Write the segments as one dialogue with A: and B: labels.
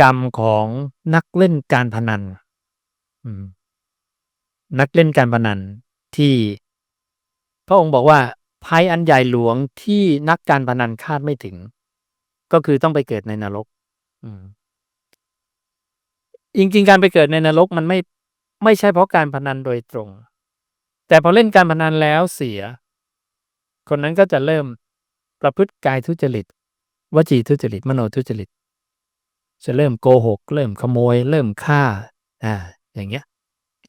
A: กรรมของนักเล่นการพนันนักเล่นการพนันที่ พระองค์บอกว่าภัยอันใหญ่หลวงที่นักการพนันคาดไม่ถึง ก็คือต้องไปเกิดในนรกจริงๆการไปเกิดในนรกมันไม่ไม่ใช่เพราะการพนันโดยตรง แต่พอเล่นการพนันแล้วเสีย คนนั้นก็จะเริ่มประพฤติกายทุจริตวจีทุจริต มโนทุจริต จะเริ่มโกหก เริ่มขโมย เริ่มฆ่าอ่าอย่างเงี้ย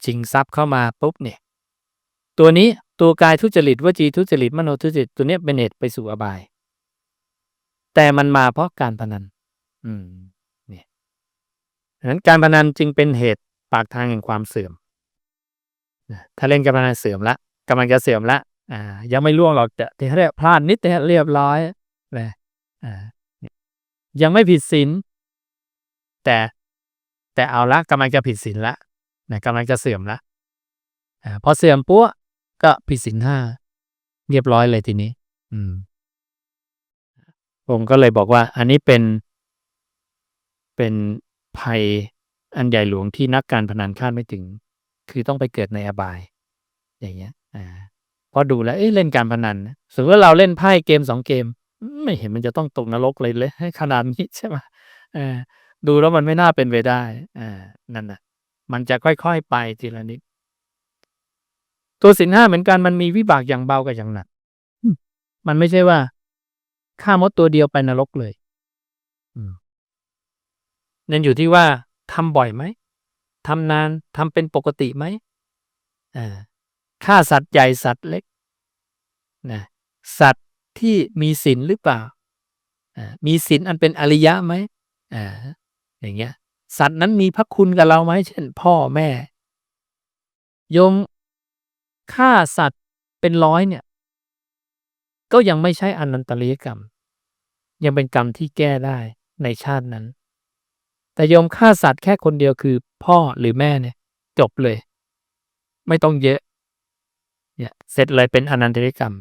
A: ชิงทรัพย์เข้ามาปุ๊บเนี่ยตัวนี้ตัวกายทุจริตวจีทุจริตมโนทุจริตตัวเนี้ยเป็นเหตุไปสู่อบาย แต่มันมาเพราะการพนัน อืมเนี่ยดังนั้นการพนันจึงเป็นเหตุปากทางแห่งความเสื่อมถ้าเล่นการพนันเสื่อมละกำลังจะเสื่อมละอ่า ยังไม่ล่วงหรอกจะที่เรียกพลาดนิดเดียวเรียบร้อยเลยอ่ายังไม่ผิดศีล แต่แต่เอาละกำลังจะผิดศีลละนะกำลังจะเสื่อมละอพอเสื่อมปุ๊บก็ผิดศีลห้าเรียบร้อยเลยทีนี้ อืมผมก็เลยบอกว่า อันนี้เป็น เป็นภัยอันใหญ่หลวงที่นักการพนันคาดไม่ถึง คือต้องไปเกิดในอบาย อย่างเงี้ย อ่าพอดูแล้วเอ้เล่นการพนันสมมติว่าเราเล่นไพ่เกมสองเกม ไม่เห็นมันจะต้องตกนรกเลยเลยขนาดนี้ใช่ไหมเออ ดูแล้วมันไม่น่าเป็นไปได้ อ่า นั่นน่ะมันจะค่อยๆไปทีละนิด ตัวสินห้าเหมือนกันมันมีวิบากอย่างเบากับอย่างหนัก มันไม่ใช่ว่าฆ่ามดตัวเดียวไปนรกเลยอืมนั่นอยู่ที่ว่าทำบ่อยไหมทำนานทำเป็นปกติไหมอ่าฆ่าสัตว์ใหญ่สัตว์เล็กนะสัตว์ที่มีศีลหรือเปล่าอ่ามีศีลอันเป็นอริยะไหมอ่า อย่างเงี้ย สัตว์นั้นมีพระคุณกับเราไหมเช่น พ่อแม่ โยมฆ่าสัตว์เป็นร้อยเนี่ย ก็ยังไม่ใช่อนันตริยกรรม ยังเป็นกรรมที่แก้ได้ในชาตินั้น แต่โยมฆ่าสัตว์แค่คนเดียวคือ พ่อหรือแม่เนี่ย จบเลย ไม่ต้องเยอะ เนี่ยเสร็จเลยเป็นอนันตริยกรรม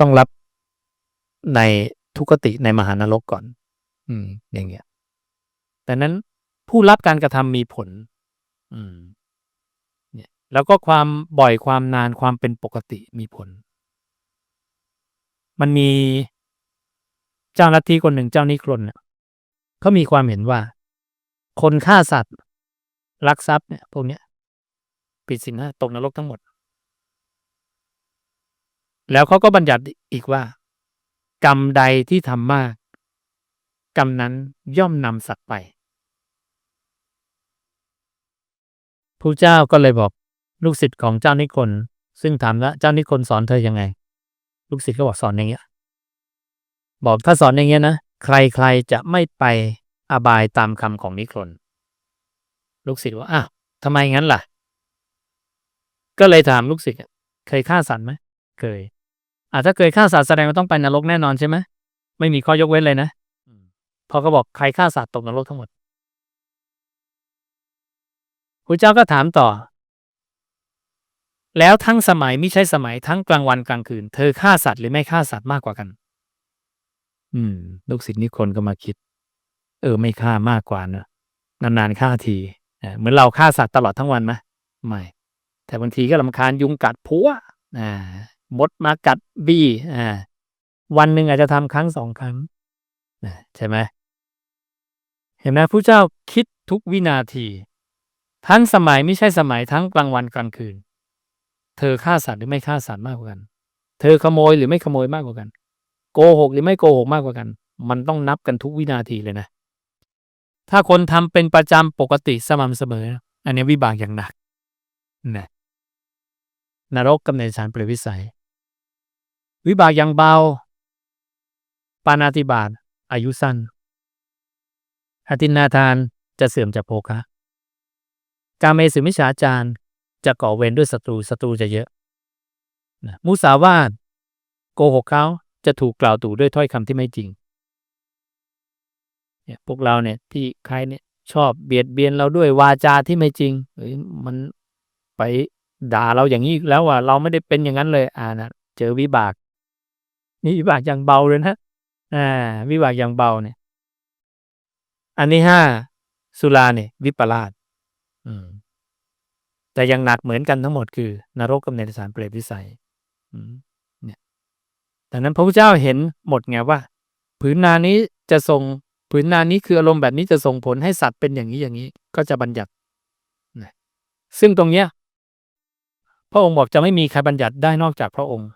A: ต้องรับในทุกติในมหานรกก่อน อืม อย่างเงี้ย แต่นั้นผู้รับการกระทำมีผล อืมเนี่ยแล้วก็ความบ่อยความนานความเป็นปกติมีผล มันมีเจ้าหน้าที่คนหนึ่งเจ้านิครนเนี่ยเขามีความเห็นว่า คนฆ่าสัตว์ลักทรัพย์เนี่ยพวกเนี้ยผิดศีลห้าตกนรกทั้งหมด แล้วเขาก็บัญญัติอีกว่า กรรมใดที่ทำมาก กรรมนั้นย่อมนำสัตว์ไป พระเจ้าก็เลยบอกลูกศิษย์ของเจ้านิคนซึ่งถามว่าเจ้านิคนสอนเธอยังไง ลูกศิษย์ก็บอกสอนอย่างเงี้ย บอกถ้าสอนอย่างเงี้ยนะใครๆจะไม่ไปอบายตามคำของนิครนลูกศิษย์ว่าอ้าวทำไมงั้นล่ะ ก็เลยถามลูกศิษย์เคยฆ่าสัตว์ไหมเคยอ่าถ้าเคยฆ่าสัตว์แสดงว่าต้องไปนรกแน่นอนใช่ไหมไม่มีข้อยกเว้นเลยนะพอก็บอกใครฆ่าสัตว์ตกนรกทั้งหมด พระเจ้าก็ถามต่อ แล้วทั้งสมัยไม่ใช่สมัยทั้งกลางวันกลางคืน เธอฆ่าสัตว์หรือไม่ฆ่าสัตว์มากกว่ากัน อืม ลูกศิษย์นิคนก็มาคิด เออ ไม่ฆ่ามากกว่าเนอะนานๆฆ่าทีเหมือนเราฆ่าสัตว์ตลอดทั้งวันไหมไม่ แต่บางทีก็ลำคาญยุงกัดพัวอ่ามดมากัดบี้อ่าวันหนึ่งอาจจะทำครั้งสองครั้งใช่ไหมเห็นไหมผู้เจ้าคิดทุกวินาที ทั้งสมัยไม่ใช่สมัยทั้งกลางวันกลางคืน เธอฆ่าสัตว์หรือไม่ฆ่าสัตว์มากกว่ากัน เธอขโมยหรือไม่ขโมยมากกว่ากัน โกหกหรือไม่โกหกมากกว่ากัน มันต้องนับกันทุกวินาทีเลยนะ ถ้าคนทำเป็นประจำปกติสม่ำเสมอ อันนี้วิบากอย่างหนักนะนรกกำเนิดสารเปรตวิสัย วิบากอย่างเบา ปานาติบาตอายุสั้นอตินาทานจะเสื่อมจากโภคะ การเมสุมิชาจารจะก่อเวรด้วยศัตรูศัตรูจะเยอะนะมุสาวาทโกหกเขาจะถูกกล่าวตู่ด้วยถ้อยคำที่ไม่จริงเนี่ยพวกเราเนี่ยที่ใครเนี่ยชอบเบียดเบียนเราด้วยวาจาที่ไม่จริงเฮ้ยมันไปด่าเราอย่างนี้แล้วว่าเราไม่ได้เป็นอย่างนั้นเลย อ่านะเจอวิบาก นี่วิบากอย่างเบาเลยนะอ่า วิบากอย่างเบาเนี่ย อันนี้ห้าสุราเนี่ย วิปลาส แต่ยังหนักเหมือนกันทั้งหมดคือนรกกับเนรสารเปรตวิสัยเนี่ยดังนั้นพระพุทธเจ้าเห็นหมดไงว่าผืนนานี้จะส่งผืนนานี้คืออารมณ์แบบนี้จะส่งผลให้สัตว์เป็นอย่างนี้อย่างนี้ ก็จะบัญญัติซึ่งตรงเนี้ย พระองค์บอกจะไม่มีใครบัญญัติได้นอกจากพระองค์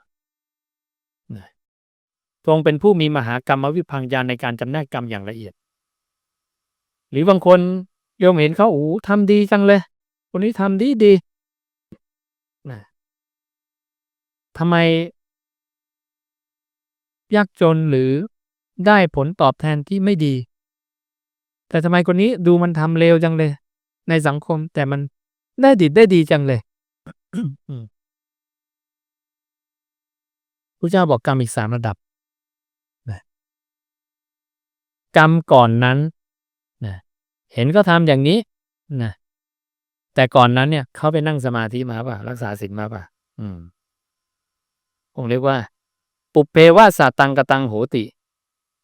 A: นะพระองค์เป็นผู้มีมหากรรมวิพังญาณในการจำแนกกรรมอย่างละเอียด หรือบางคน โยมเห็นเขาโอ้ทำดีจังเลย คนนี้ทำดีดีนะทำไม ยากจนหรือได้ผลตอบแทนที่ไม่ดี แต่ทำไมคนนี้ดูมันทำเลวจังเลย ในสังคมแต่มันได้ดีได้ดีจังเลยพระเจ้าบอกกรรมอีกสามระดับกรรมก่อนนั้น เห็นก็ทำอย่างนี้นะแต่ก่อนนั้นเนี่ยเขาไปนั่งสมาธิมาป่ะ รักษาศีลมาป่ะ อืมผมเรียกว่า ปุเพวาสาตังกตังโหติ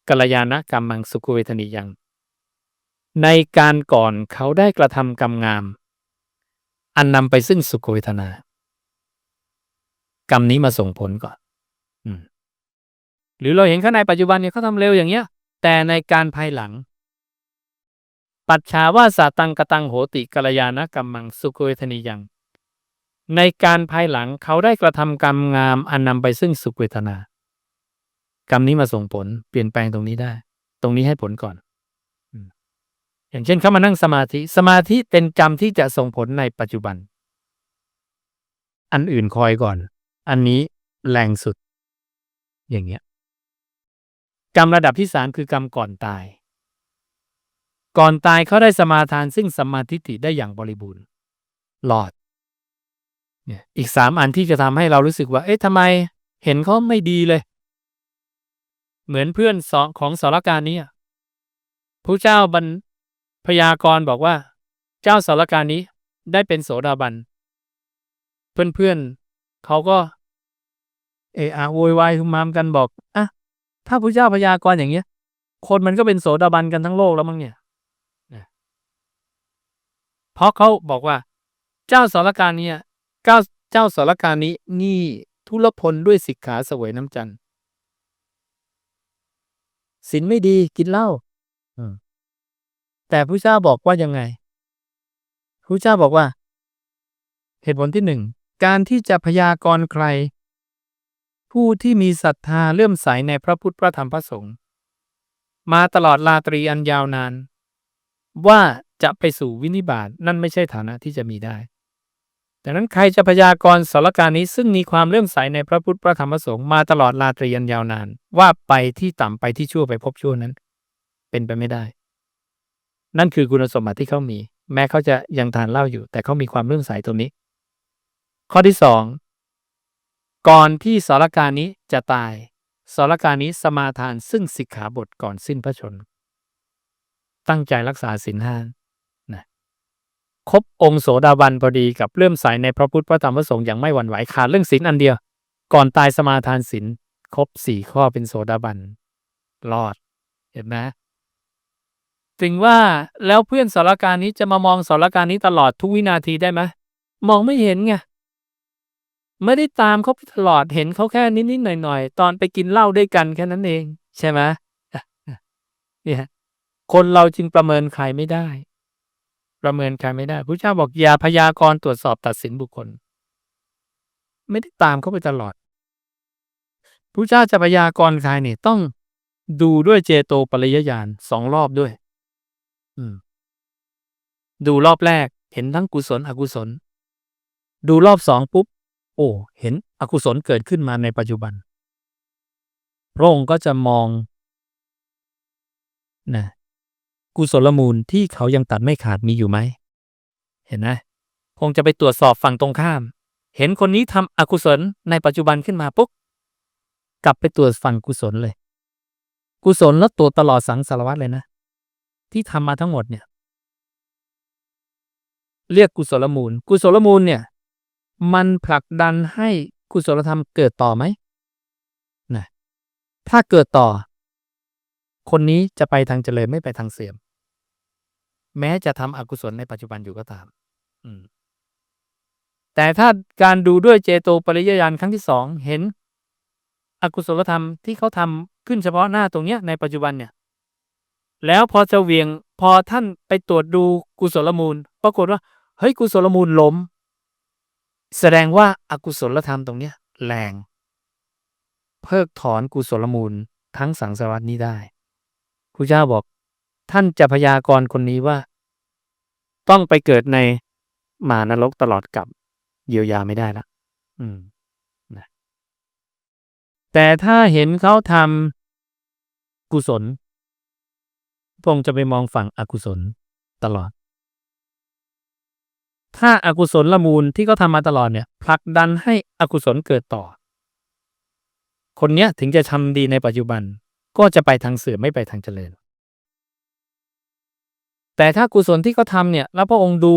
A: กัลยาณกรรมังสุขเวทนิยัง ในการก่อนเขาได้กระทำกรรมงาม อันนำไปซึ่งสุขเวทนา กรรมนี้มาส่งผลก่อน อืม หรือเราเห็นเขางในปัจจุบันเนี่ยเขาทำเร็วอย่างเงี้ย แต่ในการภายหลัง ปัจฉาวาสาตังกตังโหติกัลยาณกรรมังสุขเวทนิยัง ในการภายหลังเขาได้กระทำกรรมงามอันนำไปซึ่งสุขเวทนา กรรมนี้มาส่งผลเปลี่ยนแปลงตรงนี้ได้ ตรงนี้ให้ผลก่อน อย่างเช่นเขามานั่งสมาธิ สมาธิเป็นกรรมที่จะส่งผลในปัจจุบัน อันอื่นคอยก่อน อันนี้แรงสุด อย่างเงี้ย กรรมระดับที่สามคือกรรมก่อนตาย ก่อนตายเขาได้สมาทานซึ่งสมาธิิได้อย่างบริบูรณ์หลอดเนี่ยอีกสามอันที่จะทำให้เรารู้สึกว่า เอ๊ะทำไมเห็นเขาไม่ดีเลย เหมือนเพื่อนสองของสารการนี้พระเจ้าบรรพยากรบอกว่า เจ้าสารการนี้ได้เป็นโสดาบัน เพื่อนๆเขาก็ เอะอะโวยวายทุมามกันบอกอะถ้าพระเจ้าพยากรณ์อย่างเงี้ย คนมันก็เป็นโสดาบันกันทั้งโลกแล้วมั้งเนี่ย เพราะเขาบอกว่า เจ้าสารการเนี่ยเจ้าเจ้าสารการนี้นี่ทุลพลด้วยสิกขาเสวยน้ำจันทร์ศีลไม่ดีกินเหล้าแต่พระเจ้าบอกว่ายังไงพระเจ้าบอกว่า เหตุผลที่หนึ่งการที่จะพยากรณ์ใคร ผู้ที่มีศรัทธาเลื่อมใสในพระพุทธพระธรรมพระสงฆ์มาตลอดลาตรีอันยาวนาน ว่า จะไปสู่วินิบาตนั่นไม่ใช่ฐานะที่จะมีได้ดังนั้นใครจะพยากรณ์สารการนี้ซึ่งมีความเลื่อมใสในพระพุทธพระธรรมพระสงฆ์มาตลอดลาตรีอันยาวนาน ว่าไปที่ต่ำไปที่ชั่วไปพบชั่วนั้น เป็นไปไม่ได้ นั่นคือคุณสมบัติที่เขามี แม้เขาจะยังทานเหล้าอยู่ แต่เขามีความเรื่องใสตรงนี้ ข้อที่สองก่อนที่สารการนี้จะตายสารการนี้สมาทานซึ่งสิกขาบทก่อนสิ้นพระชน ตั้งใจรักษาศีลห้า ครบองค์โสดาบันพอดีกับเลื่อมใสในพระพุทธพระธรรมพระสงฆ์อย่างไม่หวั่นไหวขาดเรื่องศีลอันเดียว ก่อนตายสมาทานศีลครบสี่ข้อเป็นโสดาบันรอด เห็นไหมถึงว่าแล้วเพื่อนสารการนี้จะมามองสารการนี้ตลอดทุกวินาทีได้ไหมมองไม่เห็นไงไม่ได้ตามเขาตลอดเห็นเขาแค่นิดๆหน่อยๆ ตอนไปกินเหล้าด้วยกันแค่นั้นเอง ใช่ไหมเนี่ยคนเราจึงประเมินใครไม่ได้ ประเมินใครไม่ได้พระเจ้าบอกอย่าพยากรณ์ตรวจสอบตัดสินบุคคล ไม่ได้ตามเขาไปตลอดพระเจ้าจะพยากรณ์ใครเนี่ยต้องดูด้วยเจโตปริยญาณสองรอบด้วยดูรอบแรก เห็นทั้งกุศลอกุศล ดูรอบสองปุ๊บ โอ้ เห็นอกุศลเกิดขึ้นมาในปัจจุบันพระองค์ก็จะมองนะ กุศลมูลที่เขายังตัดไม่ขาดมีอยู่ไหม เห็นไหมคงจะไปตรวจสอบฝั่งตรงข้าม เห็นคนนี้ทำอกุศลในปัจจุบันขึ้นมาปุ๊บกลับไปตรวจฝั่งกุศลเลย กุศลแล้วตัวตลอดสังสารวัตรเลยนะ ที่ทำมาทั้งหมดเนี่ย เรียกกุศลมูล กุศลมูลเนี่ย มันผลักดันให้กุศลธรรมเกิดต่อไหมนะถ้าเกิดต่อ คนนี้จะไปทางเจริญไม่ไปทางเสื่อม แม้จะทำอกุศลในปัจจุบันอยู่ก็ตาม อืม แต่ถ้าการดูด้วยเจโตปริยญาณครั้งที่สองเห็น อกุศลธรรมที่เขาทำขึ้นเฉพาะหน้าตรงเนี้ยในปัจจุบันเนี่ย แล้วพอจะเวียงพอท่านไปตรวจดูกุศลมูล ปรากฏว่า เฮ้ยกุศลมูลล้ม แสดงว่าอากุศลธรรมตรงเนี้ยแรง เพิกถอนกุศลมูลทั้งสังสารวัตนี้ได้ครูเจ้าบอก ท่านจะพยากรณ์คนนี้ว่า ต้องไปเกิดในมานรกตลอดกับเยียวยาไม่ได้ละอืมนะแต่ถ้าเห็นเขาทำกุศลพระองค์จะไปมองฝั่งอกุศลตลอด ถ้าอากุศลละมูลที่เขาทำมาตลอดเนี่ยผลักดันให้อกุศลเกิดต่อ คนเนี้ยถึงจะทำดีในปัจจุบันก็จะไปทางเสื่อมไม่ไปทางเจริญ แต่ถ้ากุศลที่เขาทำเนี่ยแล้วพระองค์ดู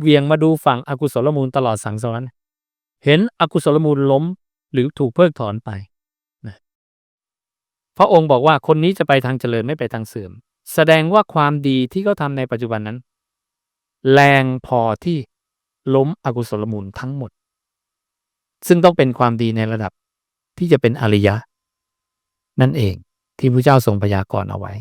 A: เวียงมาดูฝั่งอกุศลมูลตลอดสังสารเห็นอกุศลมูลล้มหรือถูกเพิกถอนไปนะพระองค์บอกว่าคนนี้จะไปทางเจริญไม่ไปทางเสื่อม แสดงว่าความดีที่เขาทำในปัจจุบันนั้น แรงพอที่ล้มอกุศลมูลทั้งหมด ซึ่งต้องเป็นความดีในระดับที่จะเป็นอริยะ นั่นเองที่พระเจ้าทรงพยากรณ์เอาไว้